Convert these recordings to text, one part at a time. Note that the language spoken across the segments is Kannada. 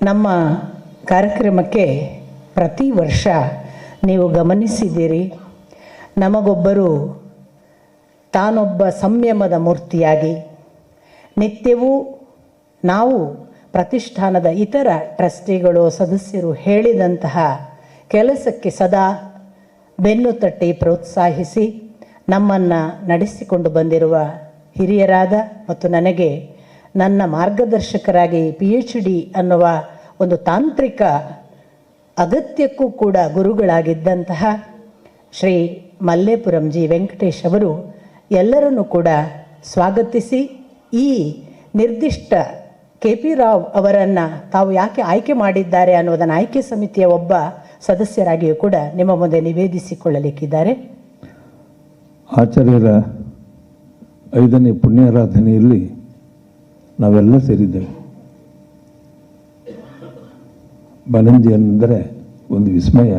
ನಮ್ಮ ಕಾರ್ಯಕ್ರಮಕ್ಕೆ ಪ್ರತಿ ವರ್ಷ ನೀವು ಗಮನಿಸಿದ್ದೀರಿ. ನಮಗೊಬ್ಬರು ತಾನೊಬ್ಬ ಸಂಯಮದ ಮೂರ್ತಿಯಾಗಿ, ನಿತ್ಯವೂ ನಾವು ಪ್ರತಿಷ್ಠಾನದ ಇತರ ಟ್ರಸ್ಟಿಗಳು ಸದಸ್ಯರು ಹೇಳಿದಂತಹ ಕೆಲಸಕ್ಕೆ ಸದಾ ಬೆನ್ನು ತಟ್ಟಿ ಪ್ರೋತ್ಸಾಹಿಸಿ ನಮ್ಮನ್ನು ನಡೆಸಿಕೊಂಡು ಬಂದಿರುವ ಹಿರಿಯರಾದ ಮತ್ತು ನನಗೆ ನನ್ನ ಮಾರ್ಗದರ್ಶಕರಾಗಿ ಪಿ ಎಚ್ ಡಿ ಅನ್ನುವ ಒಂದು ತಾಂತ್ರಿಕ ಅಗತ್ಯಕ್ಕೂ ಕೂಡ ಗುರುಗಳಾಗಿದ್ದಂತಹ ಶ್ರೀ ಮಲ್ಲೇಪುರಂ ಜಿ ವೆಂಕಟೇಶ್ ಅವರು ಎಲ್ಲರನ್ನೂ ಕೂಡ ಸ್ವಾಗತಿಸಿ, ಈ ನಿರ್ದಿಷ್ಟ ಕೆ ಪಿ ರಾವ್ ಅವರನ್ನು ತಾವು ಯಾಕೆ ಆಯ್ಕೆ ಮಾಡಿದ್ದಾರೆ ಅನ್ನೋದನ್ನು ಆಯ್ಕೆ ಸಮಿತಿಯ ಒಬ್ಬ ಸದಸ್ಯರಾಗಿಯೂ ಕೂಡ ನಿಮ್ಮ ಮುಂದೆ ನಿವೇದಿಸಿಕೊಳ್ಳಲಿಕ್ಕಿದ್ದಾರೆ. ಆಚಾರ್ಯರ ಐದನೇ ಪುಣ್ಯಾರಾಧನೆಯಲ್ಲಿ ನಾವೆಲ್ಲ ಸೇರಿದ್ದೇವೆ. ಬಲಂಜಿ ಅಂದರೆ ಒಂದು ವಿಸ್ಮಯ,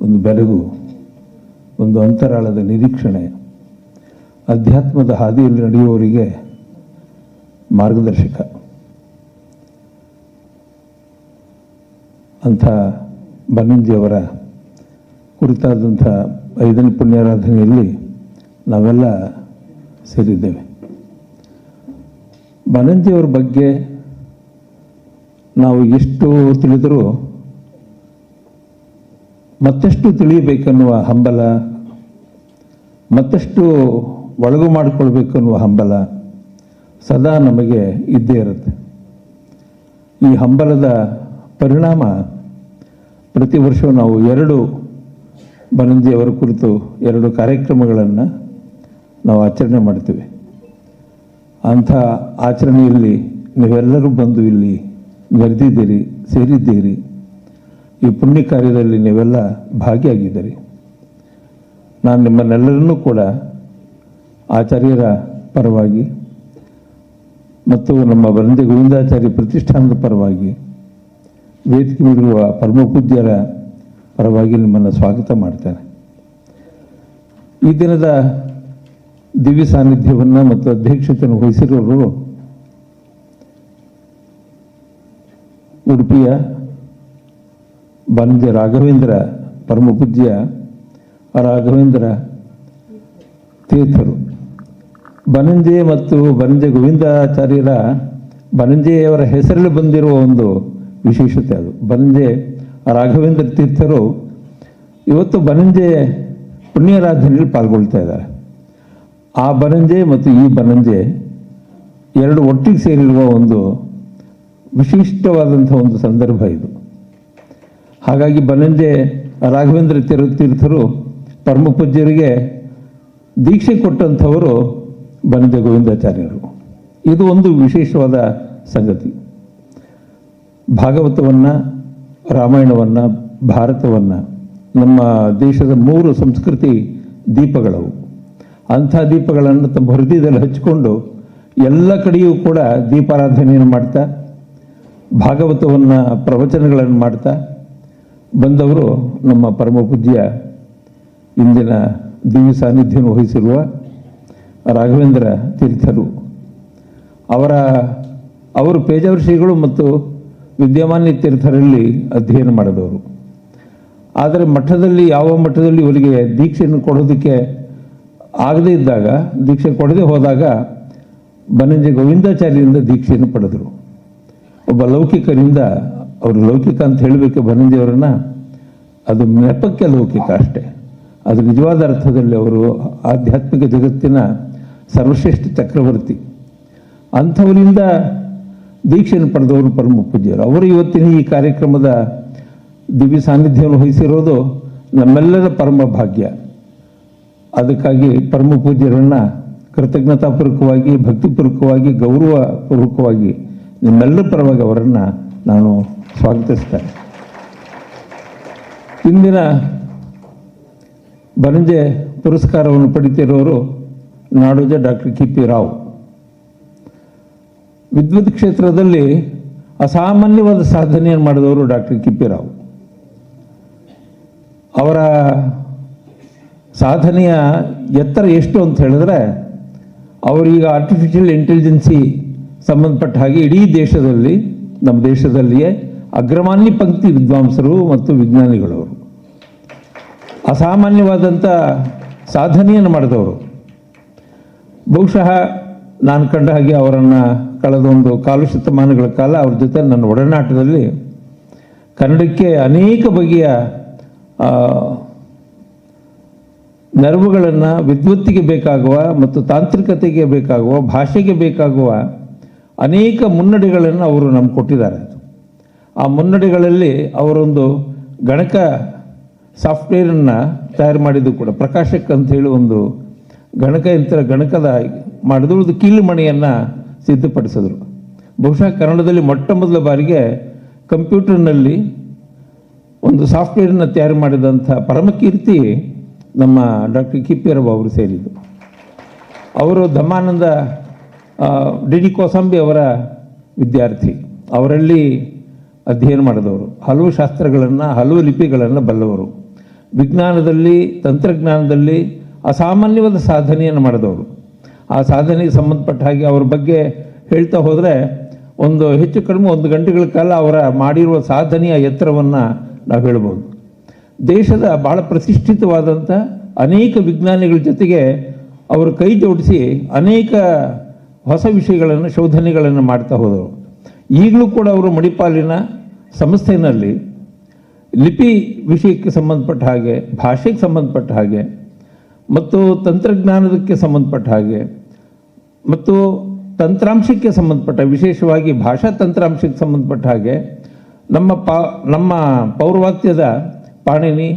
ಒಂದು ಬೆಲಗು ಒಂದು ಅಂತರಾಳದ ನಿರೀಕ್ಷಣೆ. ಅಧ್ಯಾತ್ಮದ ಹಾದಿಯಲ್ಲಿ ನಡೆಯುವವರಿಗೆ ಮಾರ್ಗದರ್ಶಕ. ಅಂಥ ಬನಂಜಿಯವರ ಕುರಿತಾದಂಥ ಐದನೇ ಪುಣ್ಯಾರಾಧನೆಯಲ್ಲಿ ನಾವೆಲ್ಲ ಸೇರಿದ್ದೇವೆ. ಬನಂಜಿಯವರ ಬಗ್ಗೆ ನಾವು ಎಷ್ಟು ತಿಳಿದರೂ ಮತ್ತಷ್ಟು ತಿಳಿಯಬೇಕನ್ನುವ ಹಂಬಲ, ಮತ್ತಷ್ಟು ಒಳಗು ಮಾಡಿಕೊಳ್ಬೇಕನ್ನುವ ಹಂಬಲ ಸದಾ ನಮಗೆ ಇದ್ದೇ ಇರುತ್ತೆ. ಈ ಹಂಬಲದ ಪರಿಣಾಮ ಪ್ರತಿ ವರ್ಷವೂ ನಾವು ಎರಡು ಬನಂಜಿಯವರ ಕುರಿತು ಎರಡು ಕಾರ್ಯಕ್ರಮಗಳನ್ನು ನಾವು ಆಚರಣೆ ಮಾಡ್ತೇವೆ. ಅಂಥ ಆಚರಣೆಯಲ್ಲಿ ನೀವೆಲ್ಲರೂ ಬಂದು ಇಲ್ಲಿ ನೆರೆದಿದ್ದೀರಿ ಸೇರಿದ್ದೀರಿ. ಈ ಪುಣ್ಯ ಕಾರ್ಯದಲ್ಲಿ ನೀವೆಲ್ಲ ಭಾಗಿಯಾಗಿದ್ದೀರಿ. ನಾನು ನಿಮ್ಮನ್ನೆಲ್ಲರನ್ನೂ ಕೂಡ ಆಚಾರ್ಯರ ಪರವಾಗಿ ಮತ್ತು ನಮ್ಮ ಬರಂದೆ ಗೋವಿಂದಾಚಾರ್ಯ ಪ್ರತಿಷ್ಠಾನದ ಪರವಾಗಿ, ವೇದಿಕೆ ಮೇಲಿರುವ ಪರಮಪೂಜ್ಯರ ಪರವಾಗಿ ನಿಮ್ಮನ್ನು ಸ್ವಾಗತ ಮಾಡ್ತೇನೆ. ಈ ದಿನದ ದಿವ್ಯ ಸಾನ್ನಿಧ್ಯವನ್ನು ಮತ್ತು ಅಧ್ಯಕ್ಷತೆಯನ್ನು ವಹಿಸಿರುವವರು ಉಡುಪಿಯ ಬನಂಜೆ ರಾಘವೇಂದ್ರ ಪರಮಪೂಜ್ಯ ರಾಘವೇಂದ್ರ ತೀರ್ಥರು. ಬನಂಜೆ ಮತ್ತು ಬನಂಜೆ ಗೋವಿಂದಾಚಾರ್ಯರ ಬನಂಜೆಯವರ ಹೆಸರಲ್ಲಿ ಬಂದಿರುವ ಒಂದು ವಿಶೇಷತೆ ಅದು. ಬನಂಜೆ ರಾಘವೇಂದ್ರ ತೀರ್ಥರು ಇವತ್ತು ಬನಂಜೆ ಪುಣ್ಯಾರಾಧನೆಯಲ್ಲಿ ಪಾಲ್ಗೊಳ್ತಾ ಇದ್ದಾರೆ. ಆ ಬನಂಜೆ ಮತ್ತು ಈ ಬನಂಜೆ ಎರಡು ಒಟ್ಟಿಗೆ ಸೇರಿರುವ ಒಂದು ವಿಶಿಷ್ಟವಾದಂಥ ಒಂದು ಸಂದರ್ಭ ಇದು. ಹಾಗಾಗಿ ಬನಂಜೆ ರಾಘವೇಂದ್ರ ತೀರ್ ತೀರ್ಥರು ಪರಮ ಪೂಜ್ಯರಿಗೆ ದೀಕ್ಷೆ ಕೊಟ್ಟಂಥವರು ಬನಂಜೆ ಗೋವಿಂದಾಚಾರ್ಯರು. ಇದು ಒಂದು ವಿಶೇಷವಾದ ಸಂಗತಿ. ಭಾಗವತವನ್ನು, ರಾಮಾಯಣವನ್ನು, ಭಾರತವನ್ನು, ನಮ್ಮ ದೇಶದ ಮೂರು ಸಂಸ್ಕೃತಿ ದೀಪಗಳವು. ಅಂಥ ದೀಪಗಳನ್ನು ತಮ್ಮ ಹೃದಯದಲ್ಲಿ ಹಚ್ಚಿಕೊಂಡು ಎಲ್ಲ ಕಡೆಯೂ ಕೂಡ ದೀಪಾರಾಧನೆಯನ್ನು ಮಾಡ್ತಾ, ಭಾಗವತವನ್ನು ಪ್ರವಚನಗಳನ್ನು ಮಾಡ್ತಾ ಬಂದವರು ನಮ್ಮ ಪರಮ ಪೂಜ್ಯ ಇಂದಿನ ದಿವ್ಯ ಸಾನ್ನಿಧ್ಯವನ್ನು ವಹಿಸಿರುವ ರಾಘವೇಂದ್ರ ತೀರ್ಥರು. ಅವರ, ಅವರು ಪೇಜಾವರ ಮತ್ತು ವಿದ್ಯಮಾನ್ಯ ತೀರ್ಥರಲ್ಲಿ ಅಧ್ಯಯನ ಮಾಡಿದವರು. ಆದರೆ ಮಠದಲ್ಲಿ, ಯಾವ ಮಠದಲ್ಲಿ ಇವರಿಗೆ ದೀಕ್ಷೆಯನ್ನು ಕೊಡೋದಕ್ಕೆ ಆಗದೇ ಇದ್ದಾಗ ದೀಕ್ಷೆ ಕೊಡದೆ ಹೋದಾಗ ಬನಂಜೆ ಗೋವಿಂದಾಚಾರ್ಯರಿಂದ ದೀಕ್ಷೆಯನ್ನು ಪಡೆದರು. ಒಬ್ಬ ಲೌಕಿಕರಿಂದ ಅವರು ಲೌಕಿಕ ಅಂತ ಹೇಳಬೇಕು ಬನಂಜಿಯವರನ್ನು ಅದು ನೆಪಕ್ಕೆ ಲೌಕಿಕ ಅಷ್ಟೇ. ಅದು ನಿಜವಾದ ಅರ್ಥದಲ್ಲಿ ಅವರು ಆಧ್ಯಾತ್ಮಿಕ ಜಗತ್ತಿನ ಸರ್ವಶ್ರೇಷ್ಠ ಚಕ್ರವರ್ತಿ. ಅಂಥವರಿಂದ ದೀಕ್ಷೆಯನ್ನು ಪಡೆದವರು ಪರಮ ಪೂಜ್ಯರು. ಅವರು ಇವತ್ತಿನ ಈ ಕಾರ್ಯಕ್ರಮದ ದಿವ್ಯ ಸಾನ್ನಿಧ್ಯವನ್ನು ವಹಿಸಿರೋದು ನಮ್ಮೆಲ್ಲರ ಪರಮ ಭಾಗ್ಯ. ಅದಕ್ಕಾಗಿ ಪರಮ ಪೂಜ್ಯರನ್ನು ಕೃತಜ್ಞತಾಪೂರ್ವಕವಾಗಿ, ಭಕ್ತಿಪೂರ್ವಕವಾಗಿ, ಗೌರವಪೂರ್ವಕವಾಗಿ ನಿಮ್ಮೆಲ್ಲರ ಪರವಾಗಿ ಅವರನ್ನು ನಾನು ಸ್ವಾಗತಿಸ್ತೇನೆ. ಇಂದಿನ ಬನಂಜೆ ಪುರಸ್ಕಾರವನ್ನು ಪಡಿತಿರೋರು Nadoja doctor K P Rao. ವಿದ್ಯುತ್ ಕ್ಷೇತ್ರದಲ್ಲಿ ಅಸಾಮಾನ್ಯವಾದ ಸಾಧನೆಯನ್ನು ಮಾಡಿದವರು ಡಾಕ್ಟರ್ ಕೆ ಪಿ ರಾವ್. ಅವರ ಸಾಧನೆಯ ಎತ್ತರ ಎಷ್ಟು ಅಂತ ಹೇಳಿದ್ರೆ ಅವರೀಗ ಆರ್ಟಿಫಿಷಿಯಲ್ ಇಂಟೆಲಿಜೆನ್ಸಿ ಸಂಬಂಧಪಟ್ಟ ಹಾಗೆ ಇಡೀ ದೇಶದಲ್ಲಿ, ನಮ್ಮ ದೇಶದಲ್ಲಿಯೇ ಅಗ್ರಮಾನ್ಯ ಪಂಕ್ತಿ ವಿದ್ವಾಂಸರು ಮತ್ತು ವಿಜ್ಞಾನಿಗಳವರು ಅಸಾಮಾನ್ಯವಾದಂಥ ಸಾಧನೆಯನ್ನು ಮಾಡಿದವರು. ಬಹುಶಃ ನಾನು ಕಂಡ ಹಾಗೆ ಅವರನ್ನು ಕಳೆದ ಒಂದು ಕಾಲು ಶತಮಾನಗಳ ಕಾಲ ಅವ್ರ ಜೊತೆ ನನ್ನ ಒಡನಾಟದಲ್ಲಿ ಕನ್ನಡಕ್ಕೆ ಅನೇಕ ಬಗೆಯ ನೆರವುಗಳನ್ನು ವಿದ್ವತ್ತಿಗೆ ಬೇಕಾಗುವ ಮತ್ತು ತಾಂತ್ರಿಕತೆಗೆ ಬೇಕಾಗುವ, ಭಾಷೆಗೆ ಬೇಕಾಗುವ ಅನೇಕ ಮುನ್ನಡೆಗಳನ್ನು ಅವರು ನಮ್ಗೆ ಕೊಟ್ಟಿದ್ದಾರೆ ಆ ಮುನ್ನಡೆಗಳಲ್ಲಿ ಅವರೊಂದು ಗಣಕ ಸಾಫ್ಟ್ವೇರನ್ನು ತಯಾರು ಮಾಡಿದ್ದು ಕೂಡ, ಪ್ರಕಾಶಕ್ ಅಂತ ಹೇಳಿ ಒಂದು ಗಣಕಯಂತ್ರ ಗಣಕದ ಮಾಡಿದ್ರು ಒಂದು ಕೀಲುಮಣಿಯನ್ನು ಸಿದ್ಧಪಡಿಸಿದ್ರು. ಬಹುಶಃ ಕನ್ನಡದಲ್ಲಿ ಮೊಟ್ಟ ಮೊದಲ ಬಾರಿಗೆ ಕಂಪ್ಯೂಟರ್ನಲ್ಲಿ ಒಂದು ಸಾಫ್ಟ್ವೇರನ್ನು ತಯಾರು ಮಾಡಿದಂಥ ಪರಮಕೀರ್ತಿ ನಮ್ಮ ಡಾಕ್ಟರ್ ಕಿಪ್ಪಿಯರಬ ಅವರು ಸೇರಿದ್ದು. ಅವರು ಧಮಾನಂದ ಡಿ ಡಿ ಕೋಸಂಬಿ ಅವರ ವಿದ್ಯಾರ್ಥಿ. ಅವರಲ್ಲಿ ಅಧ್ಯಯನ ಮಾಡಿದವರು. ಹಲವು ಶಾಸ್ತ್ರಗಳನ್ನು, ಹಲವು ಲಿಪಿಗಳನ್ನು ಬಲ್ಲವರು. ವಿಜ್ಞಾನದಲ್ಲಿ, ತಂತ್ರಜ್ಞಾನದಲ್ಲಿ ಅಸಾಮಾನ್ಯವಾದ ಸಾಧನೆಯನ್ನು ಮಾಡಿದವರು. ಆ ಸಾಧನೆಗೆ ಸಂಬಂಧಪಟ್ಟ ಹಾಗೆ ಅವ್ರ ಬಗ್ಗೆ ಹೇಳ್ತಾ ಹೋದರೆ, ಒಂದು ಹೆಚ್ಚು ಕಡಿಮೆ ಒಂದು ಗಂಟೆಗಳ ಕಾಲ ಅವರ ಮಾಡಿರುವ ಸಾಧನೆಯ ಎತ್ತರವನ್ನು ನಾವು ಹೇಳ್ಬೋದು. ದೇಶದ ಬಹಳ ಪ್ರತಿಷ್ಠಿತವಾದಂಥ ಅನೇಕ ವಿಜ್ಞಾನಿಗಳ ಜೊತೆಗೆ ಅವರು ಕೈ ಜೋಡಿಸಿ ಅನೇಕ ಹೊಸ ವಿಷಯಗಳನ್ನು, ಶೋಧನೆಗಳನ್ನು ಮಾಡ್ತಾ ಹೋದರು ಈಗಲೂ ಕೂಡ ಅವರು ಮಣಿಪಾಲಿನ ಸಂಸ್ಥೆಯಲ್ಲಿ ಲಿಪಿ ವಿಷಯಕ್ಕೆ ಸಂಬಂಧಪಟ್ಟ ಹಾಗೆ, ಭಾಷೆಗೆ ಸಂಬಂಧಪಟ್ಟ ಹಾಗೆ, ಮತ್ತು ತಂತ್ರಜ್ಞಾನದಕ್ಕೆ ಸಂಬಂಧಪಟ್ಟ ಹಾಗೆ, ಮತ್ತು ತಂತ್ರಾಂಶಕ್ಕೆ ಸಂಬಂಧಪಟ್ಟ, ವಿಶೇಷವಾಗಿ ಭಾಷಾ ತಂತ್ರಾಂಶಕ್ಕೆ ಸಂಬಂಧಪಟ್ಟ ಹಾಗೆ ನಮ್ಮ ಪಾ, ನಮ್ಮ ಪೌರ್ವಾತ್ಯದ ಪಾಣಿನಿ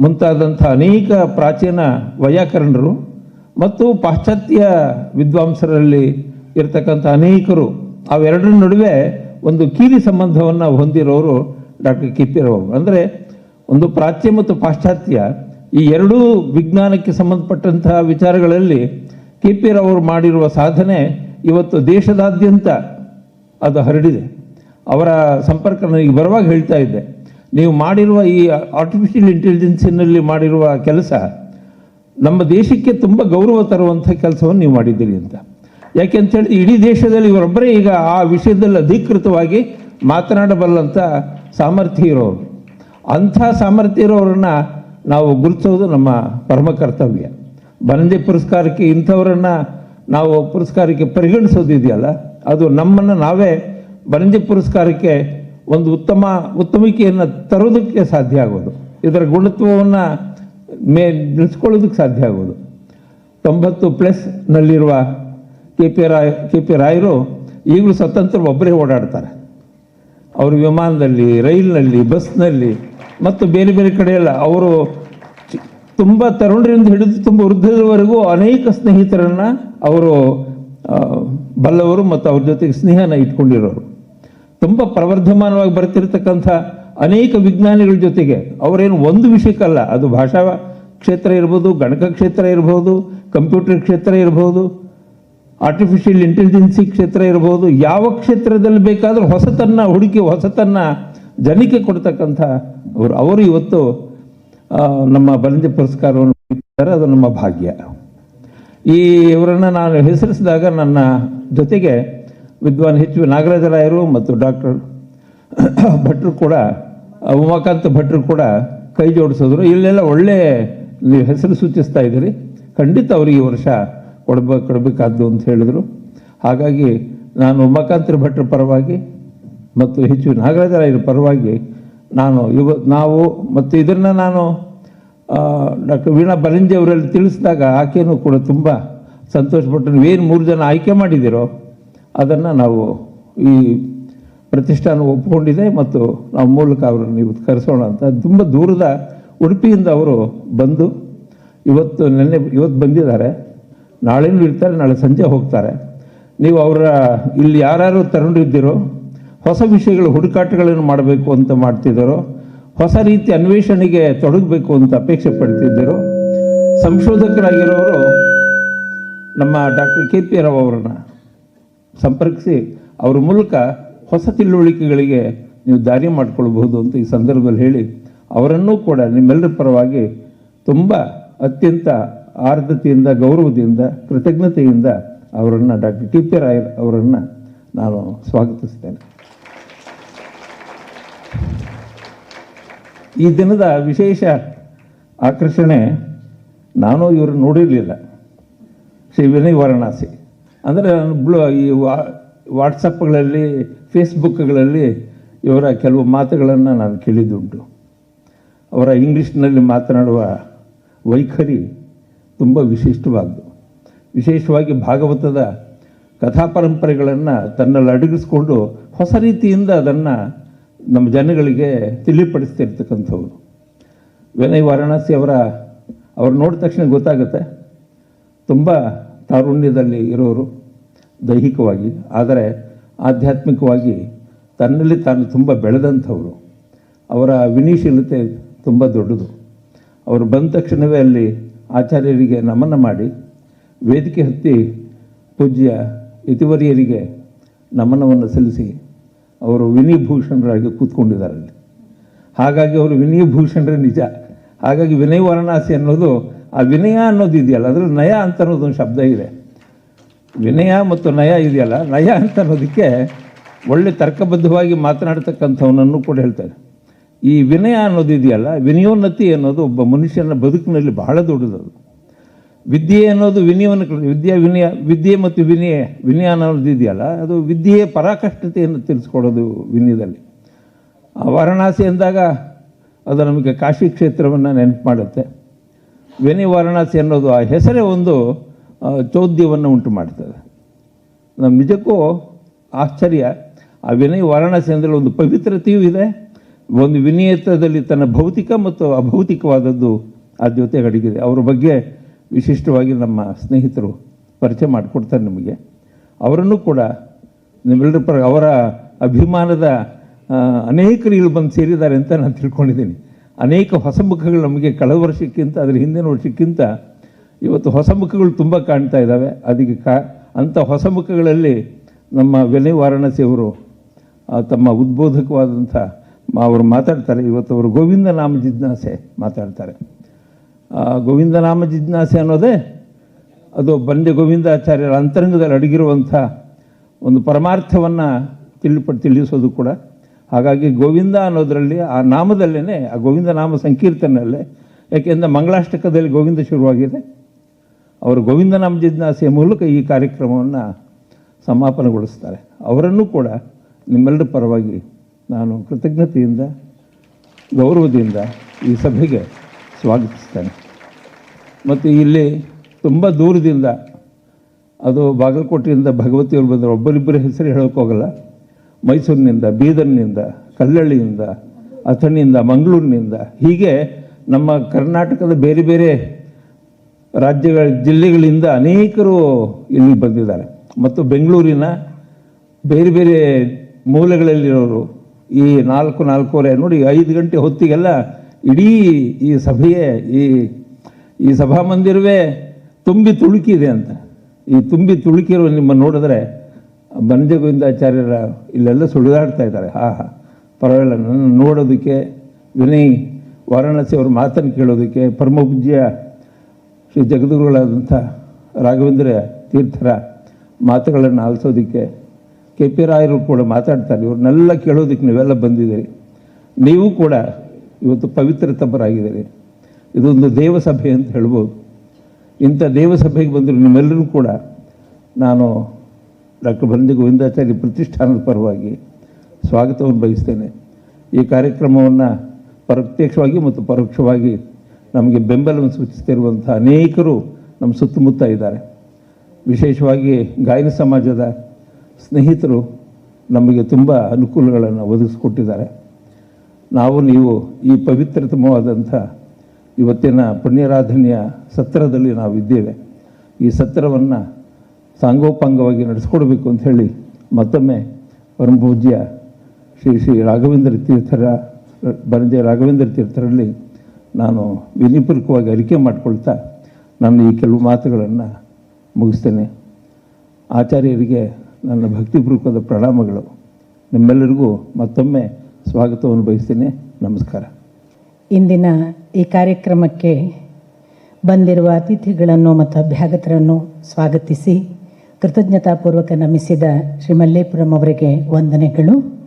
ಮುಂತಾದಂಥ ಅನೇಕ ಪ್ರಾಚೀನ ವೈಯಾಕರಣರು ಮತ್ತು ಪಾಶ್ಚಾತ್ಯ ವಿದ್ವಾಂಸರಲ್ಲಿ ಇರತಕ್ಕಂಥ ಅನೇಕರು ಅವೆರಡರ ನಡುವೆ ಒಂದು ಕೀಲಿ ಸಂಬಂಧವನ್ನು ಹೊಂದಿರೋರು ಡಾಕ್ಟರ್ ಕಿಪ್ಪಿರವರು ಅಂದರೆ ಒಂದು ಪ್ರಾಚ್ಯ ಮತ್ತು ಪಾಶ್ಚಾತ್ಯ ಈ ಎರಡೂ ವಿಜ್ಞಾನಕ್ಕೆ ಸಂಬಂಧಪಟ್ಟಂತಹ ವಿಚಾರಗಳಲ್ಲಿ ಕಿಪ್ಪಿರವರು ಮಾಡಿರುವ ಸಾಧನೆ ಇವತ್ತು ದೇಶದಾದ್ಯಂತ ಅದು ಹರಡಿದೆ. ಅವರ ಸಂಪರ್ಕ ನನಗೆ ಬರುವಾಗ ಹೇಳ್ತಾ ಇದ್ದೆ. ನೀವು ಮಾಡಿರುವ ಈ ಆರ್ಟಿಫಿಷಿಯಲ್ ಇಂಟೆಲಿಜೆನ್ಸಿನಲ್ಲಿ ಮಾಡಿರುವ ಕೆಲಸ ನಮ್ಮ ದೇಶಕ್ಕೆ ತುಂಬ ಗೌರವ ತರುವಂಥ ಕೆಲಸವನ್ನು ನೀವು ಮಾಡಿದ್ದೀರಿ ಅಂತ. ಯಾಕೆ ಅಂತ ಹೇಳಿದ್ರೆ ಇಡೀ ದೇಶದಲ್ಲಿ ಇವರೊಬ್ಬರೇ ಈಗ ಆ ವಿಷಯದಲ್ಲಿ ಅಧಿಕೃತವಾಗಿ ಮಾತನಾಡಬಲ್ಲಂಥ ಸಾಮರ್ಥ್ಯ ಇರೋರು. ಅಂಥ ಸಾಮರ್ಥ್ಯ ಇರೋರನ್ನ ನಾವು ಗುರುತಿಸೋದು ನಮ್ಮ ಪರಮ ಕರ್ತವ್ಯ. ಬನಂಜೆ ಪುರಸ್ಕಾರಕ್ಕೆ ಇಂಥವರನ್ನು ನಾವು ಪುರಸ್ಕಾರಕ್ಕೆ ಪರಿಗಣಿಸೋದಿದೆಯಲ್ಲ, ಅದು ನಮ್ಮನ್ನು ನಾವೇ ಬನಂಜೆ ಪುರಸ್ಕಾರಕ್ಕೆ ಒಂದು ಉತ್ತಮ ಉತ್ತಮಿಕೆಯನ್ನು ತರೋದಕ್ಕೆ ಸಾಧ್ಯ ಆಗೋದು. ಇದರ ಗುಣತ್ವವನ್ನು ಮೇ ನಿಲ್ಲಿಸ್ಕೊಳ್ಳೋದಕ್ಕೆ ಸಾಧ್ಯ ಆಗೋದು. ತೊಂಬತ್ತು ಪ್ಲಸ್ನಲ್ಲಿರುವ K P Rai K P ರಾಯರು ಈಗಲೂ ಸ್ವತಂತ್ರ ಒಬ್ಬರೇ ಓಡಾಡ್ತಾರೆ. ಅವರು ವಿಮಾನದಲ್ಲಿ, ರೈಲಿನಲ್ಲಿ, ಬಸ್ನಲ್ಲಿ ಮತ್ತು ಬೇರೆ ಬೇರೆ ಕಡೆಯೆಲ್ಲ ಅವರು ತುಂಬ ತರುಣರಿಂದ ಹಿಡಿದು ತುಂಬ ವೃದ್ಧರವರೆಗೂ ಅನೇಕ ಸ್ನೇಹಿತರನ್ನು ಅವರು ಬಲ್ಲವರು ಮತ್ತು ಅವ್ರ ಜೊತೆಗೆ ಸ್ನೇಹನ ಇಟ್ಕೊಂಡಿರೋರು. ತುಂಬ ಪ್ರವರ್ಧಮಾನವಾಗಿ ಬರ್ತಿರ್ತಕ್ಕಂಥ ಅನೇಕ ವಿಜ್ಞಾನಿಗಳ ಜೊತೆಗೆ ಅವರೇನು ಒಂದು ವಿಷಯಕ್ಕಲ್ಲ, ಅದು ಭಾಷಾ ಕ್ಷೇತ್ರ ಇರ್ಬೋದು, ಗಣಕ ಕ್ಷೇತ್ರ ಇರ್ಬೋದು, ಕಂಪ್ಯೂಟರ್ ಕ್ಷೇತ್ರ ಇರ್ಬೋದು ಆರ್ಟಿಫಿಷಿಯಲ್ ಇಂಟೆಲಿಜೆನ್ಸಿ ಕ್ಷೇತ್ರ ಇರ್ಬೋದು, ಯಾವ ಕ್ಷೇತ್ರದಲ್ಲಿ ಬೇಕಾದರೂ ಹೊಸತನ್ನ, ಹುಡುಕಿ ಹೊಸತನ್ನ ಜನಕ್ಕೆ ಕೊಡ್ತಕ್ಕಂಥ ಅವರು ಅವರು ಇವತ್ತು ನಮ್ಮ ಬಲಂಜ ಪುರಸ್ಕಾರವನ್ನು. ಅದು ನಮ್ಮ ಭಾಗ್ಯ ಈ ಇವರನ್ನು ನಾನು ಹೆಸರಿಸಿದಾಗ ನನ್ನ ಜೊತೆಗೆ ವಿದ್ವಾನ್ ಎಚ್ ವಿ ನಾಗರಾಜರಾಯರು ಮತ್ತು ಡಾಕ್ಟರ್ ಭಟ್ರು ಕೂಡ ಉಮಾಕಾಂತ ಭಟ್ರು ಕೂಡ ಕೈ ಜೋಡಿಸಿದ್ರು. ಇಲ್ಲೆಲ್ಲ ಒಳ್ಳೆ ನೀವು ಹೆಸರು ಸೂಚಿಸ್ತಾ ಇದ್ದೀರಿ. ಖಂಡಿತ ಅವರಿಗೆ ಈ ವರ್ಷ ಕೊಡ್ಬೇಕು ಕೊಡಬೇಕಾದ್ದು ಅಂತ ಹೇಳಿದರು. ಹಾಗಾಗಿ ನಾನು ಉಮಾಕಾಂತ್ ಭಟ್ರ ಪರವಾಗಿ ಮತ್ತು ಹೆಚ್ಚು ನಾಗರಾಜರಾಯರ ಪರವಾಗಿ ನಾನು ಇವ ನಾವು ಮತ್ತು ಇದನ್ನು ನಾನು ಡಾಕ್ಟರ್ ವೀಣಾ ಬಲಂಜಿ ಅವರಲ್ಲಿ ತಿಳಿಸಿದಾಗ ಆಕೆಯೂ ಕೂಡ ತುಂಬ ಸಂತೋಷಪಟ್ಟು ನೀವೇನು ಮೂರು ಜನ ಆಯ್ಕೆ ಮಾಡಿದ್ದೀರೋ ಅದನ್ನು ನಾವು ಈ ಪ್ರತಿಷ್ಠಾನ ಒಪ್ಪಿಕೊಂಡಿದೆ ಮತ್ತು ನಾವು ಮೂಲಕ ಅವರನ್ನು ಇವತ್ತು ಕರೆಸೋಣ ಅಂತ. ತುಂಬ ದೂರದ ಉಡುಪಿಯಿಂದ ಅವರು ಬಂದು ಇವತ್ತು ನೆನ್ನೆ ಇವತ್ತು ಬಂದಿದ್ದಾರೆ. ನಾಳೆನೂ ಇರ್ತಾರೆ, ನಾಳೆ ಸಂಜೆ ಹೋಗ್ತಾರೆ. ನೀವು ಅವರ, ಇಲ್ಲಿ ಯಾರ್ಯಾರು ತಗೊಂಡಿದ್ದೀರೋ ಹೊಸ ವಿಷಯಗಳು, ಹುಡುಕಾಟಗಳನ್ನು ಮಾಡಬೇಕು ಅಂತ ಮಾಡ್ತಿದ್ದಾರೋ, ಹೊಸ ರೀತಿ ಅನ್ವೇಷಣೆಗೆ ತೊಡಗಬೇಕು ಅಂತ ಅಪೇಕ್ಷೆ ಪಡ್ತಿದ್ದೀರೋ, ಸಂಶೋಧಕರಾಗಿರೋರು ನಮ್ಮ ಡಾಕ್ಟರ್ ಕೆ ಪಿ ರಾವ್ ಅವರನ್ನ ಸಂಪರ್ಕಿಸಿ ಅವರ ಮೂಲಕ ಹೊಸ ತಿಳುವಳಿಕೆಗಳಿಗೆ ನೀವು ದಾರಿ ಮಾಡಿಕೊಳ್ಬಹುದು ಅಂತ ಈ ಸಂದರ್ಭದಲ್ಲಿ ಹೇಳಿ ಅವರನ್ನೂ ಕೂಡ ನಿಮ್ಮೆಲ್ಲರ ಪರವಾಗಿ ತುಂಬ ಅತ್ಯಂತ ಆರ್ದ್ರತೆಯಿಂದ, ಗೌರವದಿಂದ, ಕೃತಜ್ಞತೆಯಿಂದ ಅವರನ್ನು ಡಾಕ್ಟರ್ ಟಿ ಪಿ ರಾಯ್ ಅವರನ್ನು ನಾನು ಸ್ವಾಗತಿಸ್ತೇನೆ. ಈ ದಿನದ ವಿಶೇಷ ಆಕರ್ಷಣೆ ನಾನು ಇವರು ನೋಡಿರಲಿಲ್ಲ. ಶ್ರೀ ವಿನಯ್ ವಾರಣಾಸಿ. ಅಂದರೆ ಬ್ಲೂ ಈ ವಾ, ವಾಟ್ಸಪ್ಗಳಲ್ಲಿ, ಫೇಸ್ಬುಕ್ಗಳಲ್ಲಿ ಇವರ ಕೆಲವು ಮಾತುಗಳನ್ನು ನಾನು ಕೇಳಿದ್ದುಂಟು. ಅವರ ಇಂಗ್ಲೀಷ್ನಲ್ಲಿ ಮಾತನಾಡುವ ವೈಖರಿ ತುಂಬ ವಿಶಿಷ್ಟವಾದ್ದು. ವಿಶೇಷವಾಗಿ ಭಾಗವತದ ಕಥಾ ಪರಂಪರೆಗಳನ್ನು ತನ್ನಲ್ಲಿ ಅಡಗಿಸ್ಕೊಂಡು ಹೊಸ ರೀತಿಯಿಂದ ಅದನ್ನು ನಮ್ಮ ಜನಗಳಿಗೆ ತಿಳಿಪಡಿಸ್ತಿರ್ತಕ್ಕಂಥವ್ರು. ವಿನಯ್ ವಾರಣಾಸಿ ಅವರ, ಅವ್ರು ನೋಡಿದ ತಕ್ಷಣ ಗೊತ್ತಾಗುತ್ತೆ. ತುಂಬ ತಾರುಣ್ಯದಲ್ಲಿ ಇರೋರು ದೈಹಿಕವಾಗಿ, ಆದರೆ ಆಧ್ಯಾತ್ಮಿಕವಾಗಿ ತನ್ನಲ್ಲಿ ತಾನು ತುಂಬ ಬೆಳೆದಂಥವರು. ಅವರ ವಿನೀಶೀಲತೆ ತುಂಬ ದೊಡ್ಡದು. ಅವರು ಬಂದ ತಕ್ಷಣವೇ ಅಲ್ಲಿ ಆಚಾರ್ಯರಿಗೆ ನಮನ ಮಾಡಿ, ವೇದಿಕೆ ಹತ್ತಿ ಪೂಜ್ಯ ಇತಿವರಿಯರಿಗೆ ನಮನವನ್ನು ಸಲ್ಲಿಸಿ ಅವರು ವಿನಯಭೂಷಣರಾಗಿ ಕೂತ್ಕೊಂಡಿದ್ದಾರೆ ಅಲ್ಲಿ. ಹಾಗಾಗಿ ಅವರು ವಿನಯಭೂಷಣರೇ ನಿಜ. ಹಾಗಾಗಿ ವಿನಯ ವಾರಣಾಸಿ ಅನ್ನೋದು ಆ ವಿನಯ ಅನ್ನೋದು ಇದೆಯಲ್ಲ, ಅದರಲ್ಲಿ ನಯ ಅಂತ ಅನ್ನೋದು ಒಂದು ಶಬ್ದ ಇದೆ. ವಿನಯ ಮತ್ತು ನಯ ಇದೆಯಲ್ಲ, ನಯ ಅಂತ ಅನ್ನೋದಕ್ಕೆ ಒಳ್ಳೆ ತರ್ಕಬದ್ಧವಾಗಿ ಮಾತನಾಡ್ತಕ್ಕಂಥವನನ್ನು ಕೂಡ ಹೇಳ್ತಾರೆ. ಈ ವಿನಯ ಅನ್ನೋದು ಇದೆಯಲ್ಲ, ವಿನಯೋನ್ನತಿ ಅನ್ನೋದು ಒಬ್ಬ ಮನುಷ್ಯನ ಬದುಕಿನಲ್ಲಿ ಬಹಳ ದೊಡ್ಡದದು. ವಿದ್ಯೆ ಅನ್ನೋದು ವಿನಯವನ್ನು ವಿದ್ಯೆ, ವಿನಯ, ವಿದ್ಯೆ ಮತ್ತು ವಿನಯ ವಿನಯ ಅನ್ನೋದು ಇದೆಯಲ್ಲ, ಅದು ವಿದ್ಯೆಯ ಪರಾಕಷ್ಟತೆಯನ್ನು ತಿಳಿಸ್ಕೊಡೋದು ವಿನಯದಲ್ಲಿ. ವಾರಣಾಸಿ ಅಂದಾಗ ಅದು ನಮಗೆ ಕಾಶಿ ಕ್ಷೇತ್ರವನ್ನು ನೆನಪು ಮಾಡುತ್ತೆ. ವಿನಯ ವಾರಣಾಸಿ ಅನ್ನೋದು ಆ ಹೆಸರೇ ಒಂದು ಚೌದ್ಯವನ್ನು ಉಂಟು ಮಾಡ್ತದೆ. ನಮ್ಮ ನಿಜಕ್ಕೂ ಆಶ್ಚರ್ಯ. ಆ ವಿನಯ ವಾರಣಾಸಿ ಅಂದರೆ ಒಂದು ಪವಿತ್ರತೆಯೂ ಇದೆ, ಒಂದು ವಿನಯತದಲ್ಲಿ ತನ್ನ ಭೌತಿಕ ಮತ್ತು ಅಭೌತಿಕವಾದದ್ದು ಆ ಜೊತೆಗೆ ಅಡಗಿದೆ. ಅವರ ಬಗ್ಗೆ ವಿಶಿಷ್ಟವಾಗಿ ನಮ್ಮ ಸ್ನೇಹಿತರು ಪರಿಚಯ ಮಾಡಿಕೊಡ್ತಾರೆ ನಿಮಗೆ. ಅವರನ್ನು ಕೂಡ ನಿಮ್ಮೆಲ್ಲರ ಪರ ಅವರ ಅಭಿಮಾನದ ಅನೇಕರು ಇಲ್ಲಿ ಬಂದು ಸೇರಿದ್ದಾರೆ ಅಂತ ನಾನು ತಿಳ್ಕೊಂಡಿದ್ದೀನಿ. ಅನೇಕ ಹೊಸ ಮುಖಗಳು ನಮಗೆ ಕಳೆದ ವರ್ಷಕ್ಕಿಂತ, ಅದರ ಹಿಂದಿನ ವರ್ಷಕ್ಕಿಂತ ಇವತ್ತು ಹೊಸ ಮುಖಗಳು ತುಂಬ ಕಾಣ್ತಾ ಇದ್ದಾವೆ. ಅದಕ್ಕೆ ಕಾ, ಅಂಥ ಹೊಸ ಮುಖಗಳಲ್ಲಿ ನಮ್ಮ ವಿನಯ್ ವಾರಾಣಸಿಯವರು ತಮ್ಮ ಉದ್ಬೋಧಕವಾದಂಥ ಅವರು ಮಾತಾಡ್ತಾರೆ. ಇವತ್ತು ಅವರು ಗೋವಿಂದ ನಾಮ ಜಿಜ್ಞಾಸೆ ಮಾತಾಡ್ತಾರೆ. ಗೋವಿಂದ ನಾಮ ಜಿಜ್ಞಾಸೆ ಅನ್ನೋದೇ ಅದು ಬಂಡೆ ಗೋವಿಂದಾಚಾರ್ಯರ ಅಂತರಂಗದಲ್ಲಿ ಅಡಗಿರುವಂಥ ಒಂದು ಪರಮಾರ್ಥವನ್ನು ತಿಳಿಪಟ್ಟು ತಿಳಿಸೋದು ಕೂಡ ಹಾಗಾಗಿ ಗೋವಿಂದ ಅನ್ನೋದರಲ್ಲಿ ಆ ನಾಮದಲ್ಲೇ ಆ ಗೋವಿಂದ ನಾಮ ಸಂಕೀರ್ತನಲ್ಲೇ ಯಾಕೆಂದರೆ ಮಂಗಳಾಷ್ಟಕದಲ್ಲಿ ಗೋವಿಂದ ಶುರುವಾಗಿದೆ. ಅವರು ಗೋವಿಂದ ನಾಮ ಜಿಜ್ಞಾಸೆಯ ಮೂಲಕ ಈ ಕಾರ್ಯಕ್ರಮವನ್ನು ಸಮಾಪನಗೊಳಿಸ್ತಾರೆ. ಅವರನ್ನು ಕೂಡ ನಿಮ್ಮೆಲ್ಲರ ಪರವಾಗಿ ನಾನು ಕೃತಜ್ಞತೆಯಿಂದ, ಗೌರವದಿಂದ ಈ ಸಭೆಗೆ ಸ್ವಾಗತಿಸ್ತೇನೆ. ಮತ್ತು ಇಲ್ಲಿ ತುಂಬ ದೂರದಿಂದ, ಅದು ಬಾಗಲಕೋಟೆಯಿಂದ ಭಗವತಿಯವರು ಬಂದರು ಒಬ್ಬರಿಬ್ಬರ ಹೆಸರು ಹೇಳೋಕೆ ಹೋಗಲ್ಲ ಮೈಸೂರಿನಿಂದ, ಬೀದರ್ನಿಂದ, ಕಲ್ಲಳ್ಳಿಯಿಂದ, ಅಥಣಿಯಿಂದ, ಮಂಗಳೂರಿನಿಂದ, ಹೀಗೆ ನಮ್ಮ ಕರ್ನಾಟಕದ ಬೇರೆ ಬೇರೆ ರಾಜ್ಯಗಳ ಜಿಲ್ಲೆಗಳಿಂದ ಅನೇಕರು ಇಲ್ಲಿ ಬಂದಿದ್ದಾರೆ. ಮತ್ತು ಬೆಂಗಳೂರಿನ ಬೇರೆ ಬೇರೆ ಮೂಲೆಗಳಲ್ಲಿರೋರು ಈ ನಾಲ್ಕು ನಾಲ್ಕೂವರೆ ನೋಡಿ, ಐದು ಗಂಟೆ ಹೊತ್ತಿಗೆಲ್ಲ ಇಡೀ ಈ ಸಭೆಯೇ, ಈ ಈ ಸಭಾ ಮಂದಿರವೇ ತುಂಬಿ ತುಳುಕಿದೆ ಅಂತ. ಈ ತುಂಬಿ ತುಳುಕಿರೋ ನಿಮ್ಮ ನೋಡಿದ್ರೆ ಬನಜ ಗೋವಿಂದಾಚಾರ್ಯರ ಇಲ್ಲೆಲ್ಲ ಸುಳಿದಾಡ್ತಾ ಇದ್ದಾರೆ. ಹಾ ಹಾ. ಪರವಾಗಿಲ್ಲ ನನ್ನ ನೋಡೋದಕ್ಕೆ, ವಿನಯ್ ವಾರಾಣಸಿ ಅವ್ರ ಮಾತನ್ನು ಕೇಳೋದಕ್ಕೆ, ಪರಮಪೂಜ್ಯ ಶ್ರೀ ಜಗದ್ಗುರುಗಳಾದಂಥ ರಾಘವೇಂದ್ರ ತೀರ್ಥರ ಮಾತುಗಳನ್ನು ಆಲಿಸೋದಕ್ಕೆ ಕೆ ಪಿ ರಾಯರು ಕೂಡ ಮಾತಾಡ್ತಾರೆ. ಇವ್ರನ್ನೆಲ್ಲ ಕೇಳೋದಕ್ಕೆ ನೀವೆಲ್ಲ ಬಂದಿದ್ದೀರಿ. ನೀವು ಕೂಡ ಇವತ್ತು ಪವಿತ್ರ ತಪ್ಪರಾಗಿದ್ದೀರಿ ಇದೊಂದು ದೇವಸಭೆ ಅಂತ ಹೇಳ್ಬೋದು. ಇಂಥ ದೇವಸಭೆಗೆ ಬಂದರೂ ನಿಮ್ಮೆಲ್ಲರೂ ಕೂಡ ನಾನು ಡಾಕ್ಟರ್ ಬಂದಿ ಗೋವಿಂದಾಚಾರ್ಯ ಪ್ರತಿಷ್ಠಾನದ ಪರವಾಗಿ ಸ್ವಾಗತವನ್ನು ಬಯಸ್ತೇನೆ. ಈ ಕಾರ್ಯಕ್ರಮವನ್ನು ಪ್ರತ್ಯಕ್ಷವಾಗಿ ಮತ್ತು ಪರೋಕ್ಷವಾಗಿ ನಮಗೆ ಬೆಂಬಲವನ್ನು ಸೂಚಿಸ್ತಿರುವಂಥ ಅನೇಕರು ನಮ್ಮ ಸುತ್ತಮುತ್ತ ಇದ್ದಾರೆ. ವಿಶೇಷವಾಗಿ ಗಾಯನ ಸಮಾಜದ ಸ್ನೇಹಿತರು ನಮಗೆ ತುಂಬ ಅನುಕೂಲಗಳನ್ನು ಒದಗಿಸಿಕೊಟ್ಟಿದ್ದಾರೆ. ನಾವು ನೀವು ಈ ಪವಿತ್ರತಮವಾದಂಥ ಇವತ್ತಿನ ಪುಣ್ಯರಾಧನೆಯ ಸತ್ರದಲ್ಲಿ ನಾವು ಇದ್ದೇವೆ ಈ ಸತ್ರವನ್ನು ಸಾಂಗೋಪಾಂಗವಾಗಿ ನಡೆಸ್ಕೊಡ್ಬೇಕು ಅಂತ ಹೇಳಿ ಮತ್ತೊಮ್ಮೆ ಪರಮಪೂಜ್ಯ ಶ್ರೀ ಶ್ರೀ ರಾಘವೇಂದ್ರ ತೀರ್ಥರ ಬಂದೆ ರಾಘವೇಂದ್ರ ತೀರ್ಥರಲ್ಲಿ ನಾನು ವಿನಿಪೂರ್ವಕವಾಗಿ ಅರಿಕೆ ಮಾಡಿಕೊಳ್ತಾ ನನ್ನ ಈ ಕೆಲವು ಮಾತುಗಳನ್ನು ಮುಗಿಸ್ತೇನೆ. ಆಚಾರ್ಯರಿಗೆ ನನ್ನ ಭಕ್ತಿಪೂರ್ವಕದ ಪ್ರಣಾಮಗಳು. ನಿಮ್ಮೆಲ್ಲರಿಗೂ ಮತ್ತೊಮ್ಮೆ ಸ್ವಾಗತವನ್ನು ಬಯಸ್ತೇನೆ. ನಮಸ್ಕಾರ. ಇಂದಿನ ಈ ಕಾರ್ಯಕ್ರಮಕ್ಕೆ ಬಂದಿರುವ ಅತಿಥಿಗಳನ್ನು ಮತ್ತು ಅಭ್ಯಾಗತರನ್ನು ಸ್ವಾಗತಿಸಿ. ಕೃತಜ್ಞತಾಪೂರ್ವಕ ನಮಿಸಿದ ಶ್ರೀ ಮಲ್ಲೇಪುರಂ ಅವರಿಗೆ ವಂದನೆಗಳು.